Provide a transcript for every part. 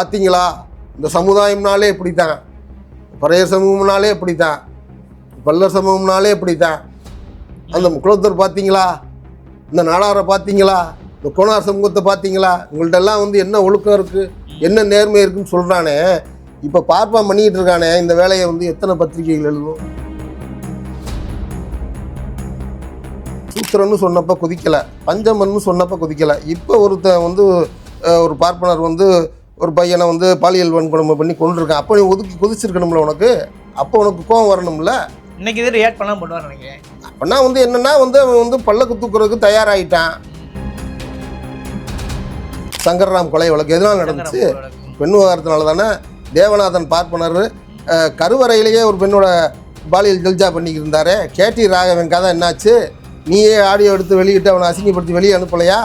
பார்த்தீங்களா இந்த சமுதாயம்னாலே இப்படி தான் பறையர் சமூகம்னாலே இப்படி தான் பல்லர் சமூகம்னாலே இப்படி தான் அந்த குளத்தூர் பார்த்தீங்களா இந்த நாடாரை பார்த்தீங்களா இந்த கோனார் சமூகத்தை பார்த்தீங்களா உங்கள்கிட்டலாம் எல்லாம் வந்து என்ன ஒழுக்கம் இருக்குது என்ன நேர்மை இருக்குன்னு சொல்கிறானே இப்போ பார்ப்பான் பண்ணிக்கிட்டு இருக்கானே. இந்த வேலையை வந்து எத்தனை பத்திரிகைகள் எழுதும் சூத்திரன்னு சொன்னப்போ கொதிக்கலை. பஞ்சமன்னு சொன்னப்போ கொதிக்கலை. இப்போ ஒருத்தன் வந்து ஒரு பார்ப்பனர் வந்து ஒரு பையனை வந்து பாலியல் வன்கொடுமை பண்ணி கொண்டிருக்கான் அப்போ நீ ஒதுக்கி கொதிச்சிருக்கணும்ல உனக்கு? அப்போ உனக்கு கோவம் வரணும்ல? இன்னைக்கு இது ரியாக்ட் பண்ணலாம் பண்ணுவார் நினைக்கிறேன். அப்படின்னா வந்து என்னன்னா வந்து அவன் வந்து பல்லக்கு தூக்குறதுக்கு தயாராகிட்டான் சங்கர்ராம் கொலை வழக்கு எதனால் நடந்துச்சு? பெண் விவகாரத்தினால தானே தேவநாதன் பார்ப்பனர் கருவறையிலேயே ஒரு பெண்ணோட பாலியல் ஜல்ஜா பண்ணிக்கிட்டு இருந்தாரு. கேடி ராகவன் கதை என்னாச்சு? நீயே ஆடியோ எடுத்து வெளியிட்டு அவனை அசிங்கப்படுத்தி வெளியே அனுப்பலையா?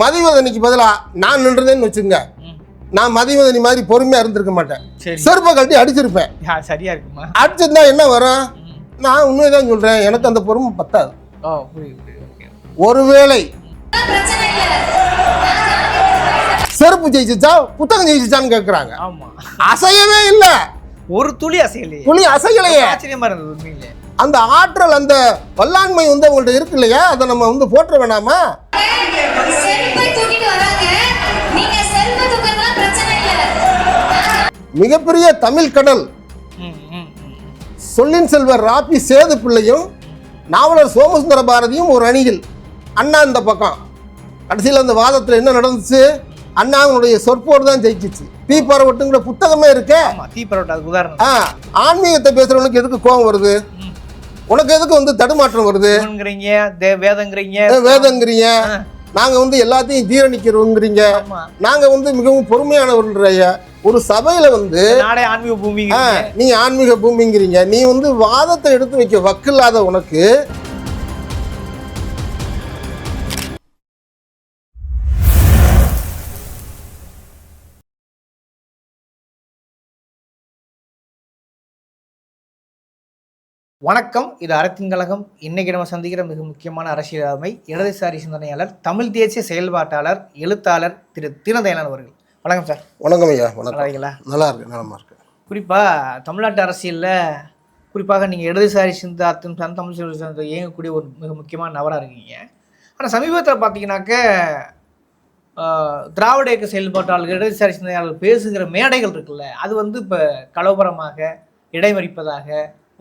மதிவதனிக்கு பதிலாக நான் நின்றதேன்னு வச்சுங்க. நான் மதிவதனி மாதிரி பொறுமையாக இருந்திருக்க மாட்டேன். சரி. செருப்பை கழட்டி அடிச்சிருப்பேன். சரியா இருக்குமா? அடிச்சிருந்தா என்ன வரும். நான் உண்மையை தான் சொல்கிறேன் எனக்கு அந்த பொறுமை பத்தாது. ஒருவேளை செருப்பு ஜெயிச்சுச்சா புத்தகம் ஜெயிச்சுச்சான்னு கேட்குறாங்க ஆமா. அசையவே இல்லை. ஒரு துளி அசையலையே. புலி அசையலையே. ஆச்சரியமா இருந்தது அந்த ஆற்றல் அந்த வல்லாண்மை வந்து அவங்கள்ட்ட இருக்கு இல்லையா? அதை நம்ம வந்து போற்ற வேணாமா? மிகப்பெரிய தமிழ் கடல். சொல்லின் செல்வர் ராபி சேது பிள்ளையும் நாவலர் சோமசுந்தர பாரதியும் ஒரு அணியில். அண்ணா இந்த பக்கம். கடைசியில் அந்த வாதத்தில் என்ன நடந்துச்சு? அண்ணாவுடைய சொற்போடு தான் ஜெயிச்சிச்சு. தீ பரவட்டுங்கிற புத்தகமே இருக்கே. ஆமா தீ பரோட்டா அதுக்கு உதாரணம். ஆ ஆன்மீகத்தை பேசுறவனுக்கு எதுக்கு கோபம் வருது. உனக்கு எதுக்கு வந்து தடுமாற்றம் வருது? வேதங்கிறீங்க. ஏ, வேதங்கிறீங்க. ஆ. நாங்க வந்து எல்லாத்தையும் ஜீரணிக்கிறோங்கிறீங்க. ஆமா. நாங்க வந்து மிகவும் பொறுமையானவர்ன்ற ஒரு சபையில வந்து ஆன்மீக பூமி ஆ, நீ ஆன்மீக பூமிங்கிறீங்க. நீ வந்து வாதத்தை எடுத்து வைக்க வக்கில்லாத உனக்கு வணக்கம். இது அறத்தின் கழகம். இன்னைக்கு நம்ம சந்திக்கிற மிக முக்கியமான அரசியல் இடதுசாரி சிந்தனையாளர் தமிழ் தேசிய செயல்பாட்டாளர் எழுத்தாளர் திரு தீனதயாளன் அவர்கள். வணக்கம் சார். வணக்கம் ஐயா நல்லா வணக்கம் நல்லா இருக்கு நலமா இருக்கு. குறிப்பாக தமிழ்நாட்டு அரசியலில் குறிப்பாக நீங்கள் இடதுசாரி சிந்தார்த்தம் சன் தமிழ் சிந்தார்த்தம் இயங்கக்கூடிய ஒரு மிக முக்கியமான நபராக இருக்கீங்க. ஆனால் சமீபத்தில் பார்த்தீங்கன்னாக்க திராவிட இயக்க செயல்பாட்டாளர்கள் இடதுசாரி சிந்தனையாளர்கள் பேசுகிற மேடைகள் இருக்குல்ல அது வந்து இப்போ கலவரமாக இடைமறிப்பதாக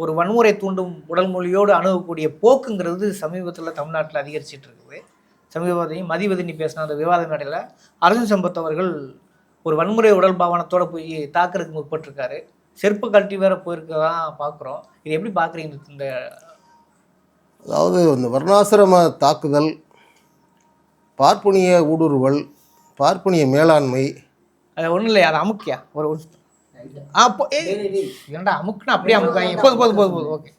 ஒரு வன்முறை தூண்டும் உடல் மொழியோடு அணுகக்கூடிய போக்குங்கிறது சமீபத்தில் தமிழ்நாட்டில் அதிகரிச்சிட்டு இருக்குது. சமீபத்தையும் மதிவதினி பேசின அந்த விவாத மேடையில் அரசன் சம்பத் அவர்கள் ஒரு வன்முறை உடல் பாவனத்தோட போய் தாக்குறதுக்கு முற்பட்டிருக்காரு. செருப்பு கழட்டி வேற போயிருக்கதான் பார்க்குறோம் இது எப்படி பார்க்குறீங்க இந்த அதாவது இந்த வர்ணாசிரம தாக்குதல் பார்ப்பனிய ஊடுருவல் பார்ப்பனிய மேலாண்மை. அது ஒன்றும் இல்லை அது அமுக்கியா? ஒரு ஒரு ஆ போ ஏய், ஏன்டா அமுக்குனா அப்படியே அமுக்காங்க போதும் போதும் போதும் போதும் ஓகே.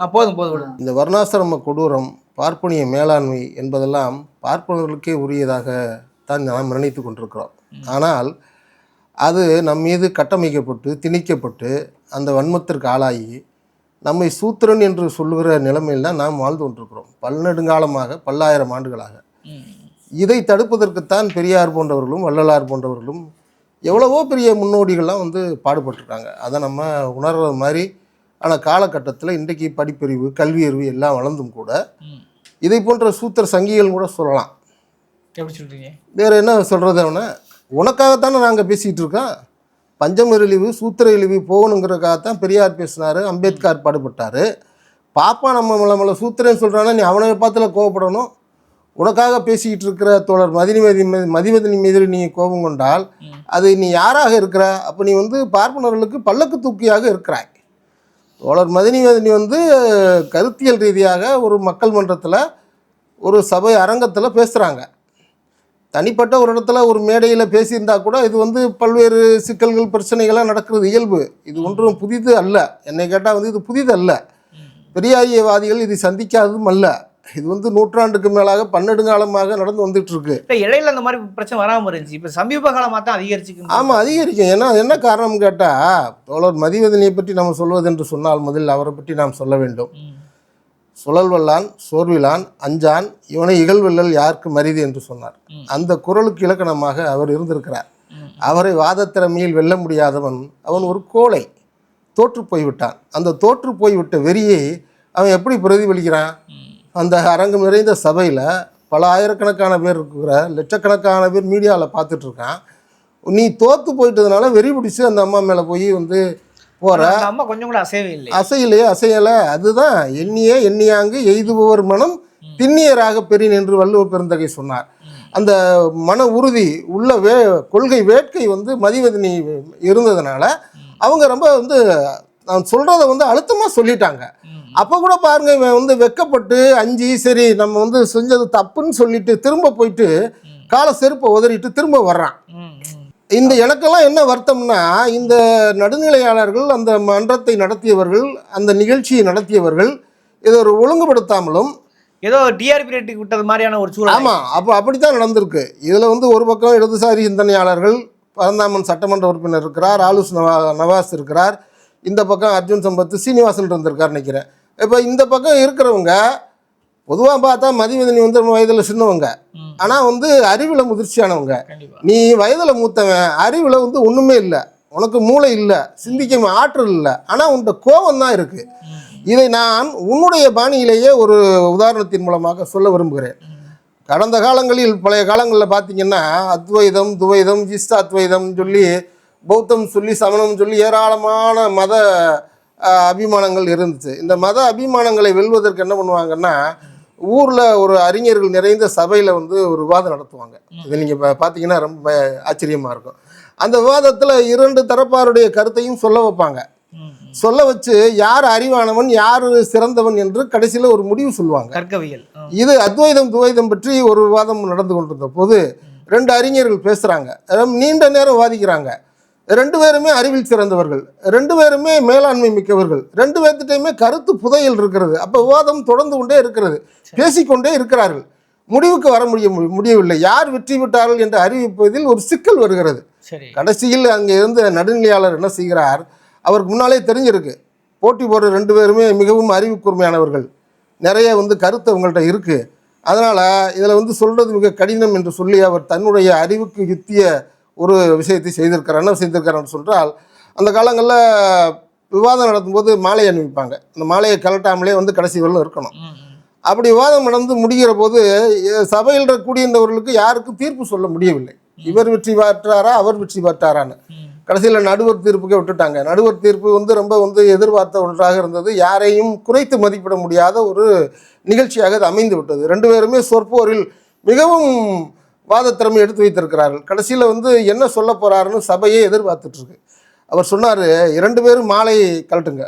ஆ போதும் போதும் போதும் இந்த வர்ணாசிரம கொடூரம் பார்ப்பனிய மேலாண்மை என்பதெல்லாம் பார்ப்பனர்களுக்கே உரியதாக தான் நாம் நினைத்து கொண்டிருக்கிறோம். ஆனால் அது நம் மீது கட்டமைக்கப்பட்டு திணிக்கப்பட்டு அந்த வன்மத்திற்கு ஆளாகி நம்மை சூத்திரன் என்று சொல்லுகிற நிலைமையில் தான் நாம் வாழ்ந்து கொண்டிருக்கிறோம். பல்நெடுங்காலமாக பல்லாயிரம் ஆண்டுகளாக. இதை தடுப்பதற்குத்தான் பெரியார் போன்றவர்களும் வள்ளலார் போன்றவர்களும் எவ்வளவோ பெரிய முன்னோடிகள்லாம் வந்து பாடுபட்டிருக்காங்க. அதை நம்ம உணர்றது மாதிரி ஆனால் காலகட்டத்தில் இன்றைக்கு படிப்பறிவு கல்வியறிவு எல்லாம் வளர்ந்தும் கூட. இதை போன்ற சூத்திர சங்கிகள் கூட சொல்லலாம். வேறு என்ன சொல்கிறது அவனை? உனக்காகத்தானே நாங்கள் பேசிகிட்டு இருக்கோம் பஞ்சமர் இழிவு சூத்திர இழிவு போகணுங்கிறதுக்காகத்தான் பெரியார் பேசினார் அம்பேத்கர் பாடுபட்டார். பாப்பா நம்ம நம்மளை நம்மளை சூத்திரன்னு சொல்கிறானா நீ அவனை பார்த்துல கோவப்படணும். உனக்காக பேசிக்கிட்டு இருக்கிற தோழர் மதினிமதி மதிவதனி மீது நீ கோபம் கொண்டால் அது நீ யாராக இருக்கிற? அப்போ நீ வந்து பார்ப்பனர்களுக்கு பல்லக்கு தூக்கியாக இருக்கிறாய். தோழர் மதினிமதினி வந்து கருத்தியல் ரீதியாக ஒரு மக்கள் மன்றத்தில் ஒரு சபை அரங்கத்தில் பேசுகிறாங்க தனிப்பட்ட ஒரு இடத்துல ஒரு மேடையில் பேசியிருந்தா கூட இது வந்து பல்வேறு சிக்கல்கள் பிரச்சனைகள்லாம் நடக்கிறது இயல்பு. இது ஒன்றும் புதிது அல்ல. என்னை கேட்டால் வந்து இது புதிது அல்ல. பெரியாரியவாதிகள் இதை சந்திக்காததும் அல்ல. இது வந்து நூற்றாண்டுக்கு மேலாக பன்னெடுங்காலமாக நடந்து வந்துட்டு இருக்கு இல்லை இடையில அந்த மாதிரி பிரச்சனை வராமல் இருந்துச்சு. இப்போ சமீப காலமாக தான் அதிகரிச்சுக்கு ஆமாம் அதிகரிக்கும். ஏன்னா என்ன காரணம் கேட்டால் தோழர் மதிவதனியை பற்றி நம்ம சொல்வது என்று சொன்னால் முதலில் அவரை பற்றி நாம் சொல்ல வேண்டும். ம். சுழல்வல்லான் சோர்விலான் அஞ்சான் இவனை இகழ்வெல்லல் யாருக்கு மரிது என்று சொன்னார். அந்த குரலுக்கு இலக்கணமாக அவர் இருந்திருக்கிறார். அவரை வாதத்திறமையில் வெல்ல முடியாதவன் அவன் ஒரு கோழை தோற்று போய்விட்டான். அந்த தோற்று போய்விட்ட வெறியை அவன் எப்படி பிரதிபலிக்கிறான்? அந்த அரங்கம் நிறைந்த சபையில் பல ஆயிரக்கணக்கான பேர் இருக்கிற லட்சக்கணக்கான பேர் மீடியாவில் பார்த்துட்டு இருக்கான் நீ தோற்று போயிட்டதுனால வெறி பிடிச்சி அந்த அம்மா மேலே போய் வந்து போகிற அம்மா கொஞ்சம் கூட அசையவே இல்லை அசையிலே அசையலை. அதுதான் எண்ணிய எண்ணியாங்கு எய்துபவர் மனம் திண்ணியராக பெறின் என்று வள்ளுவ பெருந்தகை சொன்னார். அந்த மன உறுதி உள்ள வே கொள்கை வேட்கை வந்து மதிவதனி இருந்ததுனால அவங்க ரொம்ப வந்து நான் சொல்கிறத வந்து அழுத்தமாக சொல்லிட்டாங்க. அப்போ கூட பாருங்க இவன் வந்து வெக்கப்பட்டு அஞ்சு சரி நம்ம வந்து செஞ்சது தப்புன்னு சொல்லிட்டு திரும்ப போயிட்டு காலை செருப்பை உதறிட்டு திரும்ப வர்றான். இந்த எனக்கெல்லாம் என்ன வருத்தம்னா இந்த நடுநிலையாளர்கள் அந்த மன்றத்தை நடத்தியவர்கள் அந்த நிகழ்ச்சியை நடத்தியவர்கள் இதை ஒரு ஒழுங்குபடுத்தாமலும் ஏதோ டிஆர்பி ரேட்டுக்கு விட்டது மாதிரியான ஒரு சூழல். ஆமாம் அப்போ அப்படித்தான் நடந்திருக்கு. இதில் வந்து ஒரு பக்கம் இடதுசாரி சிந்தனையாளர்கள் பரந்தாமன் சட்டமன்ற உறுப்பினர் இருக்கிறார் ஆலுஸ் நவா நவாஸ் இருக்கிறார். இந்த பக்கம் அர்ஜுன் சம்பத் சீனிவாசன் இருந்திருக்கார் நினைக்கிறேன். இப்போ இந்த பக்கம் இருக்கிறவங்க பொதுவாக பார்த்தா மதிவதனி வந்து வயதில் சின்னவங்க. ஆனால் வந்து அறிவில் முதிர்ச்சியானவங்க. நீ வயதில் மூத்தவன் அறிவில் வந்து ஒன்றுமே இல்லை. உனக்கு மூளை இல்லை சிந்திக்க ஆற்றல் இல்லை. ஆனால் உன்கிட்ட கோபம் தான் இருக்குது இதை நான் உன்னுடைய பாணியிலேயே ஒரு உதாரணத்தின் மூலமாக சொல்ல விரும்புகிறேன். கடந்த காலங்களில் பழைய காலங்களில் பார்த்தீங்கன்னா அத்வைதம் துவைதம் ஜிஸ்தாத்வைதம் சொல்லி பௌத்தம் சொல்லி சமணம் சொல்லி ஏராளமான மத அபிமானங்கள் இருந்துச்சு. இந்த மத அபிமானங்களை வெல்வதற்கு என்ன பண்ணுவாங்கன்னா ஊரில் ஒரு அறிஞர்கள் நிறைந்த சபையில் வந்து ஒரு விவாதம் நடத்துவாங்க. இது நீங்கள் பார்த்தீங்கன்னா ரொம்ப ஆச்சரியமாக இருக்கும். அந்த விவாதத்தில் இரண்டு தரப்பாருடைய கருத்தையும் சொல்ல வைப்பாங்க. சொல்ல வச்சு யார் அறிவானவன் யார் சிறந்தவன் என்று கடைசியில் ஒரு முடிவு சொல்லுவாங்க. கற்கவியல். இது அத்வைதம் துவைதம் பற்றி ஒரு விவாதம் நடந்து கொண்டிருந்த போது ரெண்டு அறிஞர்கள் பேசுகிறாங்க நீண்ட நேரம் வாதிக்கிறாங்க ரெண்டு பேருமே அறிவில் சிறந்தவர்கள் ரெண்டு பேருமே மேலாண்மை மிக்கவர்கள் ரெண்டு பேர்த்திட்டையுமே கருத்து புதையல் இருக்கிறது. அப்போ விவாதம் தொடர்ந்து கொண்டே இருக்கிறது. பேசிக்கொண்டே இருக்கிறார்கள். முடிவுக்கு வர முடிய முடியவில்லை. யார் வெற்றி பெற்றார்கள் என்று அறிவிப்பதில் ஒரு சிக்கல் வருகிறது. கடைசியில் அங்கே இருந்த நடுநிலையாளர் என்ன செய்கிறார்? அவருக்கு முன்னாலே தெரிஞ்சிருக்கு. போட்டி போடுற ரெண்டு பேருமே மிகவும் அறிவு கூர்மையானவர்கள் நிறைய வந்து கருத்து அவங்கள்ட்ட இருக்குது அதனால் இதில் வந்து சொல்கிறது மிக கடினம் என்று சொல்லி அவர் தன்னுடைய அறிவுக்கு யுத்திய ஒரு விஷயத்தை செய்திருக்கிறார் என்ன செய்திருக்கிறான்னு சொல்றால் அந்த காலங்களில் விவாதம் நடத்தும்போது மாலை அணிவிப்பாங்க. அந்த மாலையை கலட்டாமலே வந்து கடைசி வரலும் இருக்கணும். அப்படி விவாதம் நடந்து முடிகிற போது சபையில் கூடியிருந்தவர்களுக்கு யாருக்கும் தீர்ப்பு சொல்ல முடியவில்லை. இவர் வெற்றி பெற்றாரா அவர் வெற்றி பெற்றாரான்னு. கடைசியில் நடுவர் தீர்ப்புக்கே விட்டுட்டாங்க. நடுவர் தீர்ப்பு வந்து ரொம்ப வந்து எதிர்பார்த்த ஒன்றாக இருந்தது. யாரையும் குறைத்து மதிப்பிட முடியாத ஒரு நிகழ்ச்சியாக அது அமைந்து விட்டது. ரெண்டு பேருமே சொற்போரில் மிகவும் வாதத்திறமை எடுத்து வைத்திருக்கிறார்கள். கடைசியில் வந்து என்ன சொல்ல போறாருன்னு சபையே எதிர்பார்த்துட்டு இருக்கு. அவர் சொன்னார் இரண்டு பேரும் மாலை கழட்டுங்க.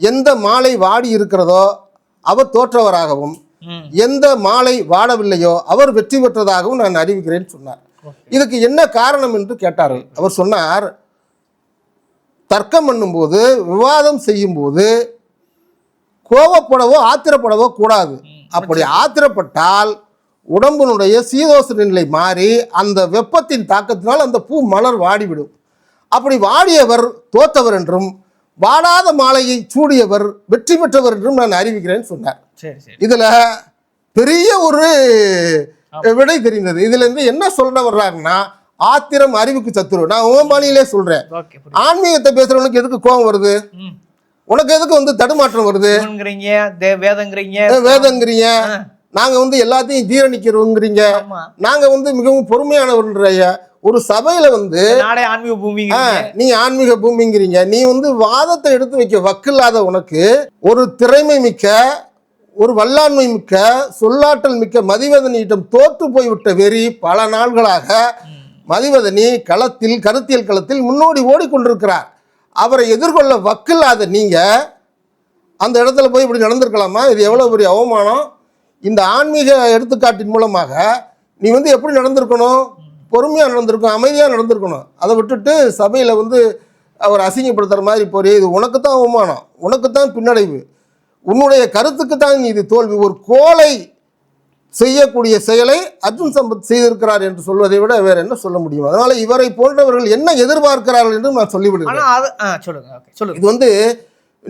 எந்த மாலை வாடி இருக்கிறதோ அவர் தோற்றவராகவும். எந்த மாலை வாடவில்லையோ அவர் வெற்றி பெற்றதாகவும் நான் அறிவிக்கிறேன்னு சொன்னார். இதுக்கு என்ன காரணம் என்று கேட்டார்கள். அவர் சொன்னார் தர்க்கம் பண்ணும்போது விவாதம் செய்யும்போது கோவப்படவோ ஆத்திரப்படவோ கூடாது. அப்படி ஆத்திரப்பட்டால் உடம்பினுடைய சீதோச நிலை மாறி அந்த வெப்பத்தின் தாக்கத்தினால் அந்த பூ மலர் வாடிவிடும். அப்படி வாடியவர் தோத்தவர் என்றும் வாடாத மாலையை சூடியவர் வெற்றி பெற்றவர் என்றும் நான் அறிவிக்கிறேன்னு சொன்னார். இதுல பெரிய ஒரு விடை தெரிந்தது. இதுல இருந்து என்ன சொல்ல வர்றாங்கன்னா ஆத்திரம் அறிவுக்கு சத்துரு. நான் உன் பாணியிலே புரியுது. ஆன்மீகத்தை பேசுறவனுக்கு எதுக்கு கோபம் வருது. உனக்கு எதுக்கு வந்து தடுமாற்றம் வருது? வேதங்கிறீங்க. வேதங்கிறீங்க. ஆ. நாங்க வந்து எல்லாத்தையும் ஜீரணிக்கிறோங்கிறீங்க. ஆமா. நாங்க வந்து மிகவும் பொறுமையானவர்ன்றீங்க ஒரு சபையில வந்து ஆன்மீக பூமிங்கிறீங்க. நீ ஆன்மீக பூமிங்கிறீங்க. நீ வந்து வாதத்தை எடுத்து வைக்க வக்கில்லாத உனக்கு ஒரு திறமை மிக்க ஒரு வல்லாண்மை மிக்க சொல்லாற்றல் மிக்க மதிவதனியிடம் தோற்று போய்விட்ட வெறி பல நாள்களாக மதிவதனி களத்தில் கருத்தியல் களத்தில் முன்னோடி ஓடிக்கொண்டிருக்கிறார். அவரை எதிர்கொள்ள வக்கில்லாத நீங்க அந்த இடத்துல போய் இப்படி நடந்திருக்கலாமா? இது எவ்வளோ பெரிய அவமானம்? இந்த ஆன்மீக எடுத்துக்காட்டின் மூலமாக நீ வந்து எப்படி நடந்திருக்கணும்? பொறுமையாக நடந்திருக்கணும் அமைதியாக நடந்திருக்கணும். அதை விட்டுட்டு சபையில் வந்து அவர் அசிங்கப்படுத்துகிற மாதிரி போறியே இது உனக்கு தான் அவமானம். உனக்கு தான் பின்னடைவு. உன்னுடைய கருத்துக்கு தான் நீ இது தோல்வி. ஒரு கோலை செய்யக்கூடிய செயலை அர்ஜுன் சம்பத் செய்திருக்கிறார் என்று சொல்வதை விட வேற என்ன சொல்ல முடியும்? அதனால இவரை போன்றவர்கள் என்ன எதிர்பார்க்கிறார்கள் என்று நான் சொல்லுங்க. இது வந்து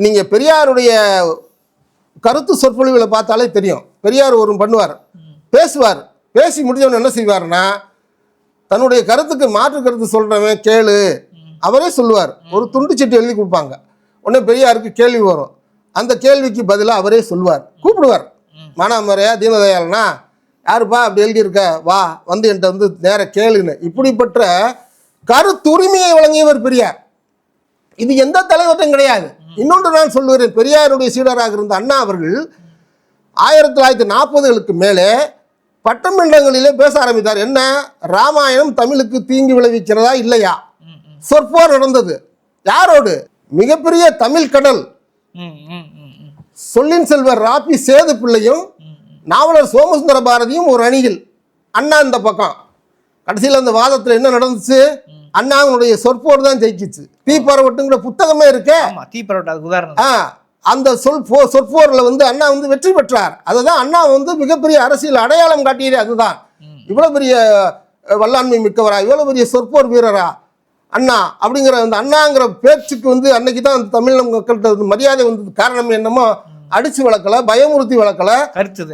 நீங்க பெரியாருடைய கருத்து சொற்பொழிவுகளை பார்த்தாலே தெரியும். பெரியார் ஒரு பண்ணுவார். பேசுவார். பேசி முடிஞ்சவன் என்ன செய்வார்னா தன்னுடைய கருத்துக்கு மாற்று கருத்து சொல்கிறவன் கேளு. அவரே சொல்லுவார். ஒரு துண்டு சீட்டு எழுதி கொடுப்பாங்க. உடனே பெரியாருக்கு கேள்வி வரும். அந்த கேள்விக்கு பதிலாக அவரே சொல்லுவார். கூப்பிடுவார். மானாமரையா தீனதயாளனா யாருப்பா அப்படி எழுதியிருக்க? வா வந்து என்கிட்ட வந்து நேர கேளுன்னு. இப்படிப்பட்ட கருத்துரிமையை வழங்கியவர் பெரியார். இது எந்த தலைவர்கிட்டும் கிடையாது. இன்னொன்று நான் சொல்லுகிறேன். பெரியாருடைய சீடராக இருந்த அண்ணா அவர்கள் ஆயிரத்தி தொள்ளாயிரத்தி நாற்பதுகளுக்கு மேலே பட்டமன்றங்களிலே பேச ஆரம்பித்தார். என்ன? ராமாயணம் தமிழுக்கு தீங்கு விளைவிக்கிறதா இல்லையா? சொற்போர் நடந்தது. யாரோடு? மிகப்பெரிய தமிழ் கடல். சொல்லின் செல்வர் ராபி சேது பிள்ளையும் நாவலர் சோமசுந்தர பாரதியும் ஒரு அணியில். அண்ணா இந்த பக்கம். கடைசியில் அந்த வாதத்தில் என்ன நடந்துச்சு? அண்ணாவினுடைய சொற்போர் தான் ஜெயிச்சிச்சு. தீ பரவட்டுங்கிற புத்தகமே இருக்கே. தீ பரவட்டா உதாரணம். ஆ அந்த சொல் போ சொற்போரில் வந்து அண்ணா வந்து வெற்றி பெற்றார். அதுதான் அண்ணா வந்து மிகப்பெரிய அரசியல் அடையாளம் காட்டியது அதுதான். இவ்வளோ பெரிய வல்லாண்மை மிக்கவரா? இவ்வளோ பெரிய சொற்போர் வீரரா? அண்ணா அப்படிங்கிற அந்த அண்ணாங்கிற பேச்சுக்கு வந்து அன்னைக்கு தான் அந்த தமிழ் மக்கள்கிட்ட மரியாதை வந்தது. காரணம் என்னமோ அடிச்சு வளர்க்கல பயமுறுத்தி வளர்க்கல.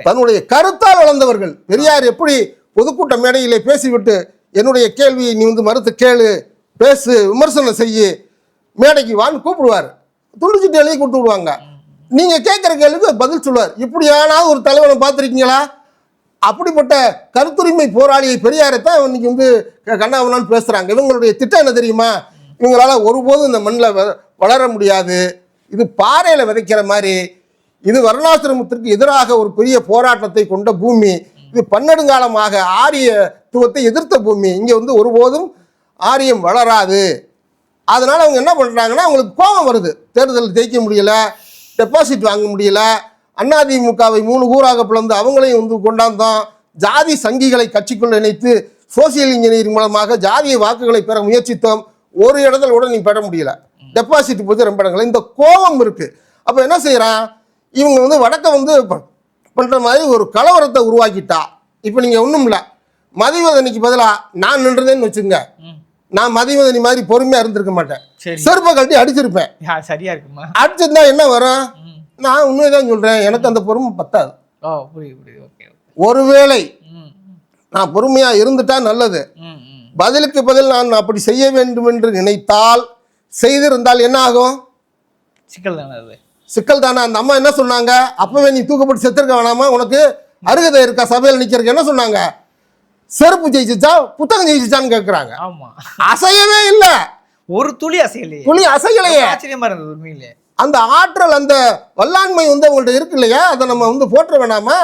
தன்னுடைய கருத்தால் வளர்ந்தவர்கள். பெரியார் எப்படி பொதுக்கூட்ட மேடையிலே பேசிவிட்டு என்னுடைய கேள்வியை நீ வந்து மறுத்து கேளு பேசு விமர்சனம் செய்யு மேடைக்கு வான்னு கூப்பிடுவார். துண்டுச்சிட்டு எழுதி கொடுத்து விடுவாங்க. நீங்க கேட்குற கேள்விக்கு பதில் சொல்லுவார். இப்படியானாவது ஒரு தலைவனை பார்த்துருக்கீங்களா? அப்படிப்பட்ட கருத்துரிமை போராளியை பெரியாரை தான் இன்னைக்கு வந்து கண்ணாவனான்னு பேசுறாங்க. இவங்களுடைய திட்டம் என்ன தெரியுமா? இவங்களால ஒருபோதும் இந்த மண்ணில் வளர முடியாது. இது பாறையில் விதைக்கிற மாதிரி. இது வருணாசிரமத்திற்கு எதிராக ஒரு பெரிய போராட்டத்தை கொண்ட பூமி. இது பன்னெடுங்காலமாக ஆரியத்துவத்தை எதிர்த்த பூமி. இங்கே வந்து ஒருபோதும் ஆரியம் வளராது. அதனால் அவங்க என்ன பண்ணுறாங்கன்னா அவங்களுக்கு கோபம் வருது. தேர்தல் ஜெயிக்க முடியல டெபாசிட் வாங்க முடியல அதிமுகவை மூணு ஊராக பிளந்து அவங்களையும் வந்து கொண்டாந்தோம். ஜாதி சங்கிகளை கட்சிக்குள் இணைத்து சோசியல் இன்ஜினியரிங் மூலமாக ஜாதிய வாக்குகளை பெற முயற்சித்தோம். ஒரு இடத்துல கூட நீ பெற முடியல. டெபாசிட் போது ரொம்ப இடங்கள். இந்த கோபம் இருக்குது அப்போ என்ன செய்கிறான் இவங்க வந்து வடக்க வந்து பண்ணுற மாதிரி ஒரு கலவரத்தை உருவாக்கிட்டா. இப்போ நீங்கள் ஒன்றும் இல்லை மதிவதனைக்கு பதிலாக நான் நின்றதேன்னு வச்சுங்க நான் மதிவதனி மாதிரி பொறுமையாக இருந்திருக்க மாட்டேன். சரி. செருப்பை கழட்டி அடிச்சிருப்பேன். சரியா இருக்குமா? அடிச்சிருந்தா என்ன வரும்? நான் உண்மையை தான் சொல்கிறேன் எனக்கு அந்த பொறுமை பத்தாது. ஒருவேளை நான் பொறுமையாக இருந்துட்டா நல்லது. பதிலுக்கு பதில் நான் அப்படி செய்ய வேண்டும் என்று நினைத்தால் செய்திருந்தால் என்ன ஆகும்? சிக்கல் தானே சிக்கல் தானே. அந்த அம்மா என்ன சொன்னாங்க? அப்பவே நீ தூக்கப்பட்டு செத்துருக்க வேணாமா? உனக்கு அருகதை இருக்கா? சபையில் நிற்கிறதுக்கு என்ன சொன்னாங்க? செருப்பு ஜெயிச்சிச்சா புத்தகம் ஜெயிச்சிச்சான்னு கேட்குறாங்க ஆமா. அசையவே இல்லை. ஒரு துளி அசையலையே. புலி அசையலையே. ஆச்சரியமா இருந்தது உண்மையிலே. அந்த ஆற்றல் அந்த வல்லாண்மை வந்து அவங்கள்ட்ட இருக்கு இல்லையா? அதை நம்ம வந்து போற்ற வேணாமா?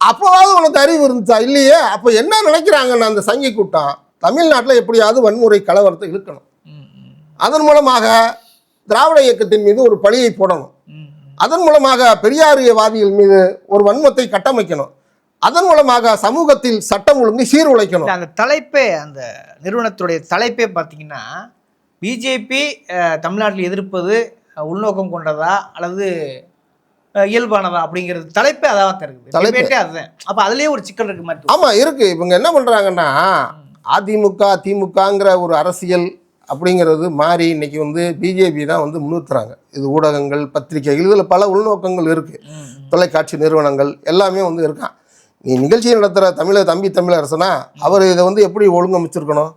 அப்போவாவது உனக்கு அறிவு இருந்துச்சா? இல்லையே. அப்போ என்ன நினைக்கிறாங்கன்னு அந்த சங்கி கூட்டம்? தமிழ்நாட்டில் எப்படியாவது வன்முறை கலவரத்தை இழுக்கணும். ம் ம். அதன் மூலமாக திராவிட இயக்கத்தின் மீது ஒரு பழியை போடணும். அதன் மூலமாக பெரியாரியவாதிகள் மீது ஒரு வன்மத்தை கட்டமைக்கணும். அதன் மூலமாக சமூகத்தில் சட்டம் ஒழுங்கை சீர்குலைக்கணும். அந்த தலைப்பே அந்த நிறுவனத்துடைய தலைப்பே பார்த்தீங்கன்னா பிஜேபி தமிழ்நாட்டில் எதிர்ப்பது உள்நோக்கம் கொண்டதா அல்லது இயல்பானதா அப்படிங்கிறது தலைப்பே அதான் தான் இருக்குது தலைப்பே. அதுதான். அப்போ அதுலேயே ஒரு சிக்கல் இருக்கு மாதிரி ஆமா இருக்கு. இவங்க என்ன பண்றாங்கன்னா அதிமுக திமுகங்கிற ஒரு அரசியல் அப்படிங்கிறது மாறி இன்னைக்கு வந்து பிஜேபி தான் வந்து முன்னிறுத்துறாங்க இது ஊடகங்கள் பத்திரிகைகள் இதில் பல உள்நோக்கங்கள் இருக்கு. ம், தொலைக்காட்சி நிறுவனங்கள் எல்லாமே வந்து இருக்கான். நீ நிகழ்ச்சி நடத்துகிற தமிழ தம்பி தமிழரசனா அவர் இதை வந்து எப்படி ஒழுங்கமைச்சிருக்கணும்.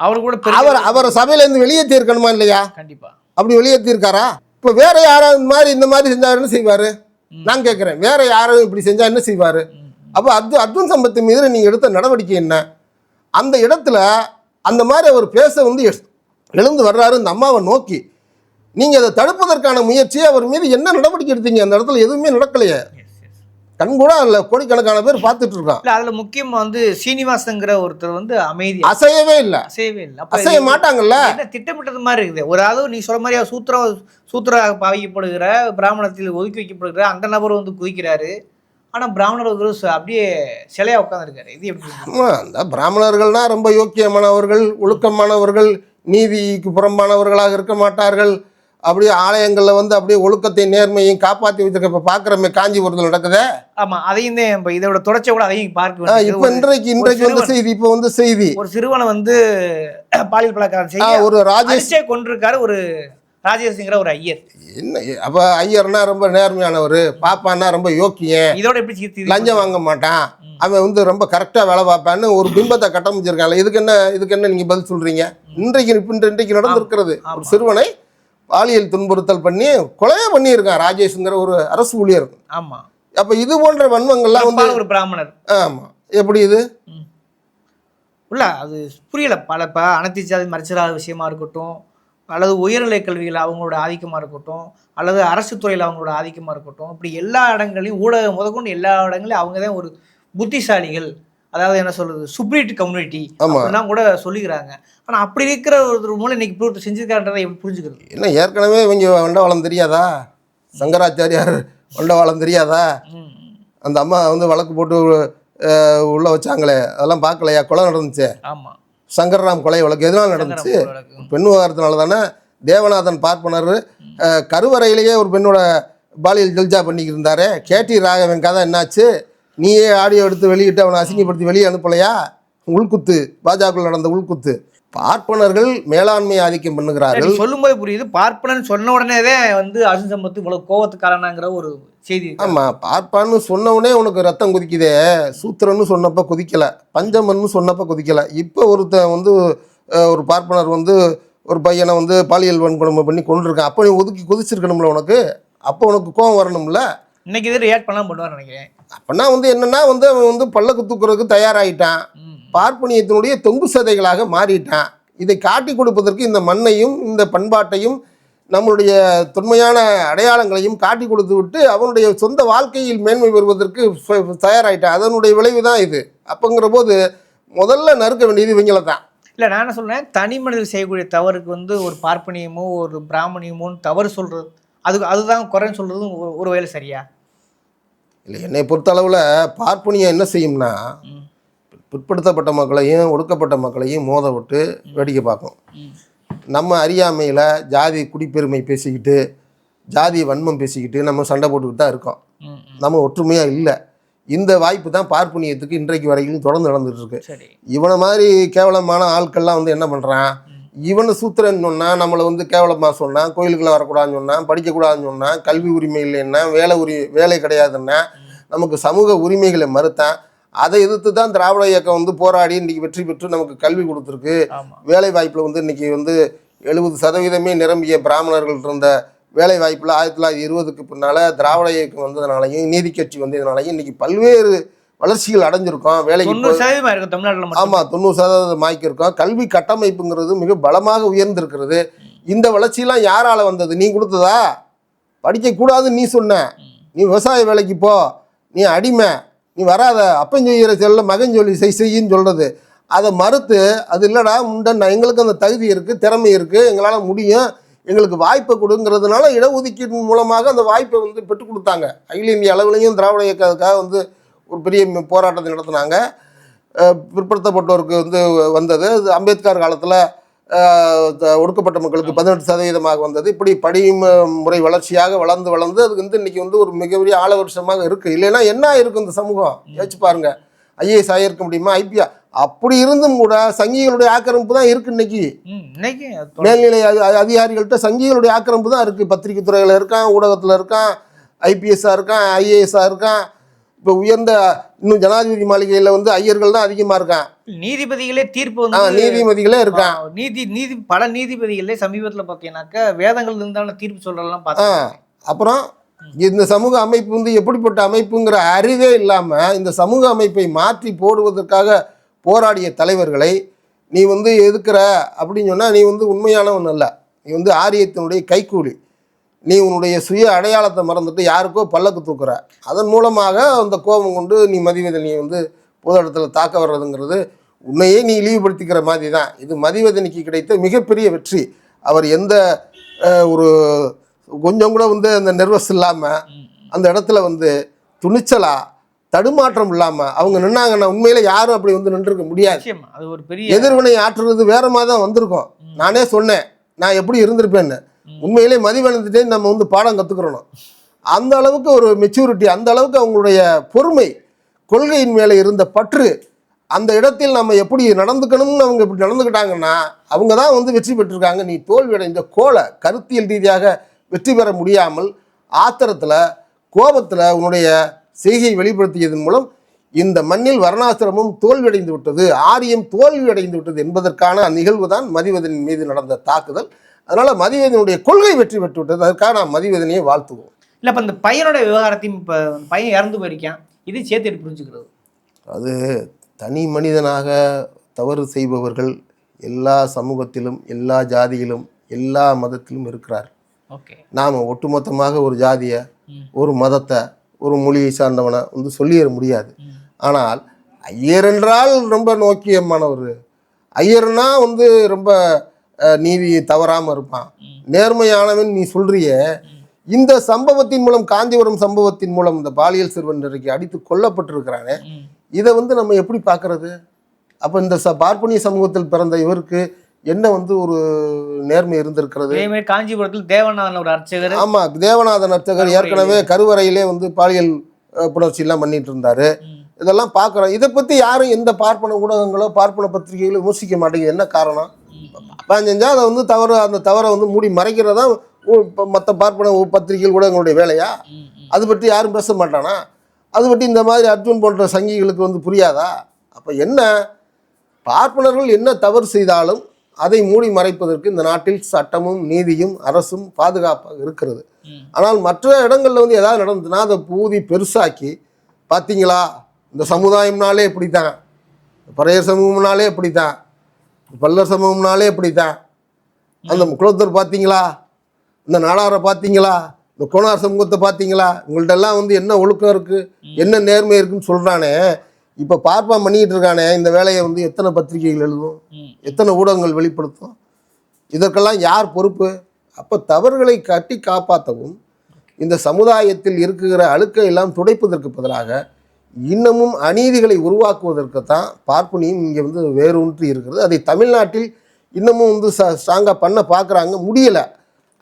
அவர் கூட அவர் அவரை சபையிலேருந்து வெளியேற்றி இருக்கணுமா இல்லையா? கண்டிப்பா. அப்படி வெளியேற்றிருக்காரா இப்போ வேற யாராவது இந்த மாதிரி இந்த மாதிரி செஞ்சா என்ன செய்வாரு? நான் கேட்குறேன் வேற யாரும் இப்படி செஞ்சா என்ன செய்வாரு? அப்போ அர்ஜு அர்ஜுன் சம்பத்து மீது நீங்கள் எடுத்த நடவடிக்கை என்ன? அந்த இடத்துல அந்த மாதிரி அவர் பேச வந்து எழுந்து வர்றாரு. இந்த அம்மாவை நோக்கி. நீங்கள் அதை தடுப்பதற்கான முயற்சி அவர் மீது என்ன நடவடிக்கை எடுத்தீங்க? அந்த இடத்துல எதுவுமே நடக்கலையே. எஸ் எஸ் கண் கூட அதில் கோடிக்கணக்கான பேர் பார்த்துட்டு இருக்கான். இல்லை அதில் முக்கியமா வந்து சீனிவாசங்கிற ஒருத்தர் வந்து அமைதி. அசையவே இல்லை. அசையவே இல்லை. அசைய மாட்டாங்கல்ல? திட்டமிட்டது மாதிரி இருக்குது? ஒரு அளவு நீ சொல்ற மாதிரி அவர் சூத்திர சூத்திராக பாவிக்கப்படுகிற பிராமணத்தில் ஒதுக்கி வைக்கப்படுகிற அந்த நபர் வந்து குதிக்கிறாரு. ஆனா பிராமணர் ஒரு ச- அப்படியே சிலையா உட்காந்துருக்காரு இது எப்படி இருக்கு? ஆமா, அந்த பிராமணர்கள்னா ரொம்ப யோக்கியமானவர்கள் ஒழுக்கமானவர்கள் நீதிக்கு புறம்பானவர்களாக இருக்க மாட்டார்கள். அப்படியே ஆலயங்களில் வந்து அப்படியே ஒழுக்கத்தை நேர்மையும் காப்பாற்றி வச்சிருக்க இப்போ பார்க்குறமே காஞ்சிபுரத்தில் நடக்குதே. ஆமா அதையும் தான் இப்ப இதோட தொடர்ச்சியை கூட அதையும் பார்க்க. இப்போ இன்றைக்கு இன்றைக்கு வந்த செய்தி இப்போ வந்து செய்தி. ஒரு சிறுவனை வந்து பாலியல் செய்ய ஒரு ராஜேஷ் கொண்டிருக்காரு ஒரு ராஜேஷ்ங்கிற ஒரு ஐயர். என்ன அப்போ ஐயர்னா ரொம்ப நேர்மையானவர் பாப்பான்னா ரொம்ப யோக்கியன். இதோட எப்படி லஞ்சம் வாங்க மாட்டான். அவன் வந்து ரொம்ப கரெக்டாக வேலை பார்ப்பான்னு ஒரு பிம்பத்தை கட்டமைச்சிருக்காங்க இதுக்கு என்ன இதுக்கு என்ன நீங்கள் பதில் சொல்கிறீங்க இன்றைக்கு இப்ப இன்றைக்கு நடந்திருக்கிறது. ஒரு சிறுவனை பாலியல் துன்புறுத்தல் பண்ணி கொலையே பண்ணியிருக்கான் ராஜேஷ்ங்கிற ஒரு அரசு ஊழியர். ஆமா. அப்போ இது போன்ற வன்மங்கள்லாம் வந்து ஒரு பிராமணர். ஆமாம் எப்படி இது? இல்ல அது புரியல. பல இப்போ அனைத்து ஜாதி மறைச்சலாத விஷயமா இருக்கட்டும் அல்லது உயர்நிலை கல்வியில் அவங்களோட ஆதிக்கமா இருக்கட்டும் அல்லது அரசு துறையில் அவங்களோட ஆதிக்கமா இருக்கட்டும் இப்படி எல்லா இடங்களையும் ஊடகம் முதற்கொண்டு எல்லா இடங்களையும் அவங்க தான் ஒரு புத்திசாலிகள். அதாவது என்ன சொல்றது சுப்ரீட் கம்யூனிட்டி. அப்படிலாம் கூட சொல்லிக்கிறாங்க. ஆனா அப்படி இருக்கிற ஒரு மூலம் இன்னைக்கு ப்ரூவ் செஞ்சிருக்கான்றதை எப்படி புரிஞ்சுக்கிறது? என்ன ஏற்கனவே இவங்க வண்டவாளம் தெரியாதா? சங்கராச்சாரியார் வண்டவாளம் தெரியாதா. அந்த அம்மா வந்து வழக்கு போட்டு உள்ள வச்சாங்களே அதெல்லாம் பார்க்கலையா? கொலை நடந்துச்சு? ஆமா. சங்கர்ராம் கொலை வழக்கு எதனால் நடந்துச்சு. பெண் விவகாரத்தினால தானே தேவநாதன் பார்ப்பனர். கருவறையிலேயே ஒரு பெண்ணோட பாலியல் ஜல்ஜா பண்ணிக்கிட்டு இருந்தாரு. கேடி ராகவன் கதை என்னாச்சு? நீயே ஆடியோ எடுத்து வெளியிட்டு அவனை அசிங்கப்படுத்தி வெளியே அனுப்பலையா? உள்குத்து. பாஜக நடந்த உள்குத்து. பார்ப்பனர்கள் மேலாண்மை ஆதிக்கம் பண்ணுகிறார்கள். சொல்லும்போது புரியுது. பார்ப்பனன் சொன்ன உடனேதான் வந்து அர்ஜுன் சம்பத்து இவ்வளவு கோவத்துக்காரனாங்கிற ஒரு செய்தி. ஆமாம் பார்ப்பான்னு சொன்னவனே உனக்கு ரத்தம் கொதிக்குதே. சூத்திரன்னு சொன்னப்போ கொதிக்கலை. பஞ்சமன்னு சொன்னப்போ கொதிக்கலை. இப்போ ஒருத்தன் வந்து ஒரு பார்ப்பனர் வந்து ஒரு பையனை வந்து பாலியல் வன்கொடுமை பண்ணி கொண்டிருக்கான் அப்போ நீ ஒதுக்கி கொதிச்சிருக்கணும்ல உனக்கு? அப்போ உனக்கு கோவம் வரணும்ல? இன்னைக்கு இது ரியாக்ட் பண்ணலாம் பண்ணுவான்னு நினைக்கிறேன். அப்போனா வந்து என்னன்னா வந்து அவன் வந்து பல்லக்கு தூக்குறதுக்கு தயாராகிட்டான். பார்ப்பனியத்தினுடைய தொங்கு சதைகளாக மாறிட்டான். இதை காட்டி கொடுப்பதற்கு இந்த மண்ணையும் இந்த பண்பாட்டையும் நம்மளுடைய தொன்மையான அடையாளங்களையும் காட்டி கொடுத்து விட்டு அவனுடைய சொந்த வாழ்க்கையில் மேன்மை பெறுவதற்கு தயாராயிட்டான். அதனுடைய விளைவு தான் இது. அப்போங்கிற போது முதல்ல நறுக்க வேண்டியது இவங்கள தான். இல்ல நான் என்ன சொல்றேன்? தனி மனிதர் செய்யக்கூடிய தவறுக்கு வந்து ஒரு பார்ப்பனியமோ ஒரு பிராமணியமோன்னு தவறு சொல்றது அதுக்கு அதுதான் குறைன்னு சொல்றதும் ஒரு- வேலை சரியா? இல்லை என்னை பொறுத்தளவில் பார்ப்பனியம் என்ன செய்யும்னா. பிற்படுத்தப்பட்ட மக்களையும் ஒடுக்கப்பட்ட மக்களையும் மோத விட்டு வேடிக்கை பார்க்கும். நம்ம அறியாமையில் ஜாதி குடிப்பெருமை பேசிக்கிட்டு ஜாதி வன்மம் பேசிக்கிட்டு நம்ம சண்டை போட்டுக்கிட்டு தான் இருக்கோம். நம்ம ஒற்றுமையாக இல்லை. இந்த வாய்ப்பு தான் பார்ப்பனியத்துக்கு இன்றைக்கு வரையிலும் தொடர்ந்து நடந்துட்டு இருக்கு. இவனை மாதிரி கேவலமான ஆட்கள்லாம் வந்து என்ன பண்ணுறான் இவனை சூத்திரன்னு சொன்னால் நம்மளை வந்து கேவலமாக சொன்னான் கோயிலுக்குள்ள வரக்கூடாதுன்னு சொன்னான் படிக்கக்கூடாதுன்னு சொன்னான் கல்வி உரிமை இல்லைன்னா வேலை உரி வேலை கிடையாதுன்னா நமக்கு சமூக உரிமைகளை மறுத்தான். அதை எதிர்த்து தான் திராவிட இயக்கம் வந்து போராடி இன்றைக்கி வெற்றி பெற்று நமக்கு கல்வி கொடுத்துருக்கு. வேலை வாய்ப்பில் வந்து இன்றைக்கி வந்து எழுபது சதவீதமே நிரம்பிய பிராமணர்கள் இருந்த வேலை வாய்ப்பில் ஆயிரத்தி தொள்ளாயிரத்தி இருபதுக்கு பின்னால் திராவிட இயக்கம் வந்ததுனாலையும் நீதி கட்சி வந்ததுனாலையும் இன்றைக்கி பல்வேறு வளர்ச்சிகள் அடைஞ்சிருக்கோம் வேலைக்கு தமிழ்நாட்டுல ஆமாம் தொண்ணூறு சதவீதம் ஆக்கியிருக்கோம் கல்வி கட்டமைப்புங்கிறது மிக பலமாக உயர்ந்திருக்கிறது. இந்த வளர்ச்சியெல்லாம் யாரால வந்தது? நீ கொடுத்ததா? படிக்கக்கூடாதுன்னு நீ சொன்ன. நீ விவசாய வேலைக்கு போ. நீ அடிமை. நீ வராத. அப்பன் செய்கிற செல்ல மகன் சொல்லி செய் செய்யின்னு சொல்கிறது அதை மறுத்து அது இல்லைடா முண்டன் எங்களுக்கு அந்த தகுதி இருக்குது திறமை இருக்குது எங்களால் முடியும் எங்களுக்கு வாய்ப்பை கொடுங்கிறதுனால இடஒதுக்கீடு மூலமாக அந்த வாய்ப்பை வந்து பெற்றுக் கொடுத்தாங்க. அகில இந்திய அளவுலையும் திராவிட இயக்கத்துக்காக வந்து ஒரு பெரிய போராட்டத்தை நடத்தினாங்க. பிற்படுத்தப்பட்டோருக்கு வந்து வந்தது. அது அம்பேத்கர் காலத்தில் ஒடுக்கப்பட்ட மக்களுக்கு பதினெட்டு சதவீதமாக வந்தது. இப்படி படி முறை வளர்ச்சியாக வளர்ந்து வளர்ந்து அது வந்து இன்னைக்கு வந்து ஒரு மிகப்பெரிய ஆள வருஷமாக இருக்குது இல்லைன்னா என்ன ஆயிருக்கும் இந்த சமூகம்? யோசிச்சு பாருங்க. ஐஏஎஸ் ஆகியிருக்க முடியுமா? ஐபிஆ அப்படி இருந்தும் கூட சங்கிகளுடைய ஆக்கிரமிப்பு தான் இருக்குது இன்னைக்கு. இன்னைக்கு. மேல்நிலை அதி- அதி- அதிகாரிகள்கிட்ட சங்கிகளுடைய ஆக்கிரமிப்பு தான் இருக்குது பத்திரிகை துறையில் இருக்கான் ஊடகத்தில் இருக்கான் ஐபிஎஸ்ஸாக இருக்கான் ஐஏஎஸ்ஸாக இருக்கான். இப்போ உயர்ந்த இன்னும் ஜனாதிபதி மாளிகையில் வந்து ஐயர்கள் தான் அதிகமாக இருக்கான் நீதிபதிகளே தீர்ப்பு வந்து நீதிபதிகளே இருக்கான் நீதி நீதி பல நீதிபதிகளே சமீபத்துல பார்த்தீங்கன்னாக்கா வேதங்கள் இருந்தாலும் தீர்ப்பு சொல்றதெல்லாம் ஆ பார்த்தேன் அப்புறம் இந்த சமூக அமைப்பு வந்து எப்படிப்பட்ட அமைப்புங்கிற அறிவே இல்லாமல் இந்த சமூக அமைப்பை மாற்றி போடுவதற்காக போராடிய தலைவர்களை நீ வந்து எதுக்குற அப்படின்னு சொன்னால் நீ வந்து உண்மையானவன் அல்ல. நீ வந்து ஆரியத்தினுடைய கைக்கூலி. நீ உன்னுடைய சுய அடையாளத்தை மறந்துட்டு யாருக்கோ பல்லக்கு தூக்குற. அதன் மூலமாக அந்த கோபம் கொண்டு நீ மதிவதனியை வந்து பொது இடத்துல தாக்க வர்றதுங்கிறது உன்னையே நீ இழிவுபடுத்திக்கிற மாதிரி தான் இது மதிவதனிக்கு கிடைத்த மிகப்பெரிய வெற்றி. அவர் எந்த ஒரு கொஞ்சம் கூட வந்து அந்த நெர்வஸ் இல்லாமல் அந்த இடத்துல வந்து துணிச்சலா தடுமாற்றம் இல்லாமல் அவங்க நின்னாங்கன்னா உண்மையில யாரும் அப்படி வந்து நின்றுருக்க முடியாது. அது ஒரு பெரிய எதிர்வினை ஆற்றுறது வேற மாதிரி தான் வந்திருக்கும். நானே சொன்னேன் நான் எப்படி இருந்திருப்பேன்னு. உண்மையிலே மதிவளர்ந்துட்டே நம்ம வந்து பாடம் கற்றுக்கிறோம் அந்த அளவுக்கு ஒரு மெச்சூரிட்டி அந்த அளவுக்கு அவங்களுடைய பொறுமை கொள்கையின் மேலே இருந்த பற்று அந்த இடத்தில் நம்ம எப்படி நடந்துக்கணும்னு அவங்க இப்படி நடந்துக்கிட்டாங்கன்னா அவங்க தான் வந்து வெற்றி பெற்றிருக்காங்க. நீ தோல்வி அடைந்த கோலை கருத்தியல் ரீதியாக வெற்றி பெற முடியாமல் ஆத்திரத்தில் கோபத்தில் உன்னுடைய செய்கையை வெளிப்படுத்தியதன் மூலம் இந்த மண்ணில் வர்ணாசிரமம் தோல்வியடைந்து விட்டது ஆரியம் தோல்வியடைந்து விட்டது என்பதற்கான நிகழ்வு தான் மதிவதனின் மீது நடந்த தாக்குதல். அதனால் மதிவதனுடைய கொள்கை வெற்றி பெற்று விட்டது அதற்காக நாம் மதிவதனையை வாழ்த்துவோம். இல்லை இப்போ இந்த பையனோட விவகாரத்தையும் இப்போ பையன் இறந்து போயிருக்கான். இதையும் சேர்த்து எடுத்து புரிஞ்சுக்கிறது? அது தனி மனிதனாக தவறு செய்பவர்கள் எல்லா சமூகத்திலும் எல்லா ஜாதியிலும் எல்லா மதத்திலும் இருக்கிறார். ஓகே. நாம் ஒட்டுமொத்தமாக ஒரு ஜாதியை. ஒரு மதத்தை ஒரு மொழியை சார்ந்தவனை வந்து சொல்லிட முடியாது. ஆனால் ஐயர் என்றால் ரொம்ப நோக்கியமானவர். ஐயர்னா வந்து ரொம்ப நீதி தவறாமல் இருப்பான். நேர்மையானவன் நீ சொல்றிய. இந்த சம்பவத்தின் மூலம் காஞ்சிபுரம் சம்பவத்தின் மூலம் இந்த பாலியல் சிறுவன் இன்றைக்கு அடித்து கொல்லப்பட்டிருக்கிறானே. இதை வந்து நம்ம எப்படி பார்க்கறது? அப்போ இந்த ச பார்ப்பனிய சமூகத்தில் பிறந்த இவருக்கு என்ன வந்து ஒரு நேர்மை இருந்திருக்கிறது? காஞ்சிபுரத்தில் தேவநாதன் ஒரு அர்ச்சகர். ஆமா தேவநாதன் அர்ச்சகர் ஏற்கனவே கருவறையிலே வந்து பாலியல் அஹ், புணர்ச்சி எல்லாம் பண்ணிட்டு இருந்தாரு. இதெல்லாம் பார்க்குறோம். இதை பத்தி யாரும் எந்த பார்ப்பன ஊடகங்களோ பார்ப்பன பத்திரிகைகளோ விமர்சிக்க மாட்டேங்குது. என்ன காரணம்? பாப்பா செஞ்சால் அதை வந்து தவறு அந்த தவறை வந்து மூடி மறைக்கிறதா மற்ற பார்ப்பன ஊ- பத்திரிகைகள் ஊடகங்களுடைய வேலையா? அது பற்றி யாரும் பேச மாட்டானா? அது பற்றி இந்த மாதிரி அர்ஜுன் போன்ற சங்கிகளுக்கு வந்து புரியாதா? அப்போ என்ன? பார்ப்பனர்கள் என்ன தவறு செய்தாலும் அதை மூடி மறைப்பதற்கு இந்த நாட்டில் சட்டமும் நீதியும் அரசும் பாதுகாப்பாக இருக்கிறது. ஆனால் மற்ற இடங்களில் வந்து ஏதாவது நடந்ததுன்னா அதை பூதி பெருசாக்கி பார்த்தீங்களா இந்த சமுதாயம்னாலே இப்படித்தான். பழைய சமூகம்னாலே இப்படித்தான். பல்லர் சமூகம்னாலே இப்படித்தான். அந்த குலத்தர் பார்த்தீங்களா இந்த நாடாரை பார்த்தீங்களா இந்த கோனார் சமூகத்தை பார்த்தீங்களா உங்கள்ட்ட எல்லாம் வந்து என்ன ஒழுக்கம் இருக்குது என்ன நேர்மை இருக்குன்னு சொல்கிறானே இப்போ பார்ப்பா பண்ணிக்கிட்டு இருக்கானே இந்த வேலையை வந்து எத்தனை பத்திரிகைகள் எழுதும். எத்தனை ஊடகங்கள் வெளிப்படுத்தும்? இதற்கெல்லாம் யார் பொறுப்பு? அப்போ தவறுகளை கட்டி காப்பாற்றவும் இந்த சமுதாயத்தில் இருக்கிற அழுக்கை எல்லாம் துடைப்பதற்கு பதிலாக இன்னமும் அநீதிகளை உருவாக்குவதற்கு தான் பார்ப்பனியும் இங்கே வந்து வேரூன்றி இருக்கிறது. அதை தமிழ்நாட்டில் இன்னமும் வந்து ச ஸ்ட்ராங்காக பண்ண பார்க்குறாங்க. முடியலை.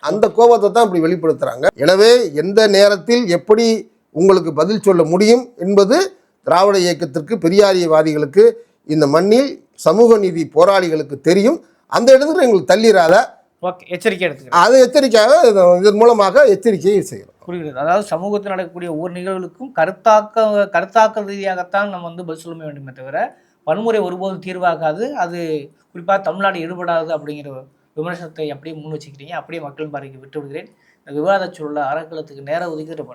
அந்த கோபத்தை தான் இப்படி வெளிப்படுத்துகிறாங்க எனவே எந்த நேரத்தில் எப்படி உங்களுக்கு பதில் சொல்ல முடியும் என்பது திராவிட இயக்கத்திற்கு பெரியாரியவாதிகளுக்கு இந்த மண்ணில் சமூக நீதி போராளிகளுக்கு தெரியும். அந்த இடத்துல எங்களுக்கு தள்ளிராத ஓகே எச்சரிக்கை எடுத்துக்கிறேன். அதை எச்சரிக்கையாக இது- இதன் மூலமாக எச்சரிக்கையை செய்கிறோம். புரிகிறது. அதாவது சமூகத்தில் நடக்கக்கூடிய ஒவ்வொரு நிகழ்வுகளுக்கும் கருத்தாக்க கருத்தாக்க ரீதியாகத்தான் நம்ம வந்து பதில் சொல்ல வேண்டுமே தவிர வன்முறை ஒருபோதும் தீர்வாகாது. அது குறிப்பாக தமிழ்நாடு ஈடுபடாது அப்படிங்கிற விமர்சனத்தை அப்படியே முன் வச்சுக்கிறீங்க. அப்படியே மக்கள் பார்வைக்கு விட்டு விடுகிறேன் இந்த விவாதச் சூழல அறக்கலத்துக்கு நேரம் ஒதுக்கிட்டு ரொம்ப